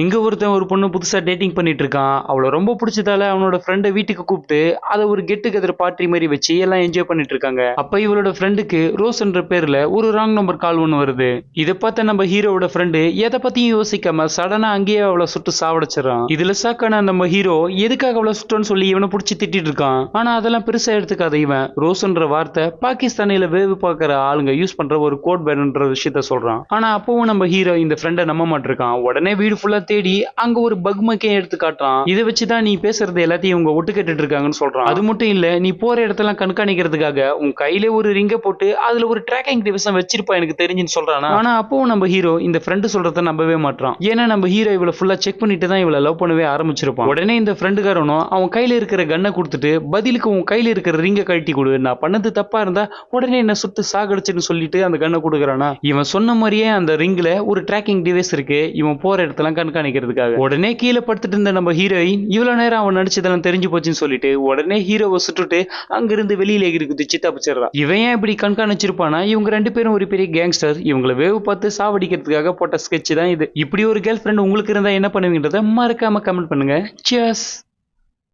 இங்கே ஒருத்தன் ஒரு பொண்ணு புதுசாக டேட்டிங் பண்ணிட்டு இருக்கான் அவளை ரொம்ப பிடிச்சதால அவனோட ஃப்ரெண்டை வீட்டுக்கு கூப்பிட்டு அதை ஒரு கெட் டுகெதர் பார்ட்டி மாதிரி வச்சு எல்லாம் என்ஜாய் பண்ணிட்டு இருக்காங்க அப்போ இவளோட ஃப்ரெண்டுக்கு ரோஸ்ன்ற பேரில் ஒரு ராங் நம்பர் கால் ஒன்று வருது. இதை பார்த்த நம்ம ஹீரோவோட ஃப்ரெண்டு எதை பற்றியும் யோசிக்காம சடனாக அங்கேயே அவளை சுட்டு சாவடிச்சிடறான். இதுல சாக்கான நம்ம ஹீரோ எதுக்காக அவளை சுட்டோன்னு சொல்லி இவனை பிடிச்சி திட்டிட்டு இருக்கான் ஆனால் அதெல்லாம் பெருசாக எடுத்துக்காத இவன். ரோஸ்ன்ற வார்த்தை பாகிஸ்தானில வேவு பார்க்குற ஆளுங்க யூஸ் பண்ணுற ஒரு கோட் பேர்ன்ற விஷயத்த சொல்கிறான் ஆனால் அப்பவும் நம்ம ஹீரோ இந்த ஃப்ரெண்டை நம்ப மாட்டிருக்கான். உடனே வீடு ஃபுல்லாக தேடி அங்க ஒரு பக்மக்கே எடுத்து காட்டுறான் இதை வச்சுதான் நீ பேசுறது எல்லாத்தையும் இவங்க ஒட்டு கேட்டுட்டு இருக்காங்கன்னு சொல்றான். அது மட்டும் இல்ல நீ போற இடத்தெல்லாம் கண்காணிக்கிறதுக்காக உன் கையில ஒரு ரிங்க போட்டு அதுல ஒரு ட்ராக்கிங் டிவைஸ் வச்சிருப்பா எனக்கு தெரிஞ்சுன்னு சொல்றானா. ஆனா அப்பவும் நம்ம ஹீரோ இந்த ஃப்ரெண்டு சொல்றத நம்பவே மாட்டான் ஏன்னா நம்ம ஹீரோ இவளை ஃபுல்லா செக் பண்ணிட்டு தான் இவளை லவ் பண்ணவே ஆரம்பிச்சிருப்பான். உடனே இந்த ஃப்ரெண்டுக்காரனும் அவன் கையில இருக்கிற கண்ணை கொடுத்துட்டு பதிலுக்கு உன் கையில இருக்கிற ரிங்க கழட்டி கொடு. நான் பண்ணது தப்பா இருந்தா உடனே என்ன சுட்டு சாகடிச்சுன்னு சொல்லிட்டு அந்த கண்ணை கொடுக்குறானா? இவன் சொன்ன மாதிரியே அந்த ரிங்ல ஒரு ட்ராக்கிங் டிவைஸ் இருக்கு. இவன் போற இடத்தெல்லாம் கண்காணிக்கிறதுக்காக உடனே கீழே படுத்துட்டு இருந்த நம்ம ஹீரோயின் இவ்வளவு நேரம் அவன் நடிச்சதெல்லாம் தெரிஞ்சு போச்சுன்னு சொல்லிட்டு உடனே ஹீரோவை சுட்டுட்டு அங்கிருந்து வெளியில எகிரி குதிச்சு தப்பிச்சிடுறான் இவன் ஏன் இப்படி கண்காணிச்சிருப்பானா? இவங்க ரெண்டு பேரும் ஒரு பெரிய கேங்ஸ்டர் இவங்களை வேவு பார்த்து சாவடிக்கிறதுக்காக போட்ட ஸ்கெட்ச் தான் இது. இப்படி ஒரு கேர்ள் ஃப்ரெண்ட் உங்களுக்கு இருந்தா என்ன பண்ணுவீங்கன்றத மறக்காம கமெண்ட் பண்ணுங்க. சியர்ஸ்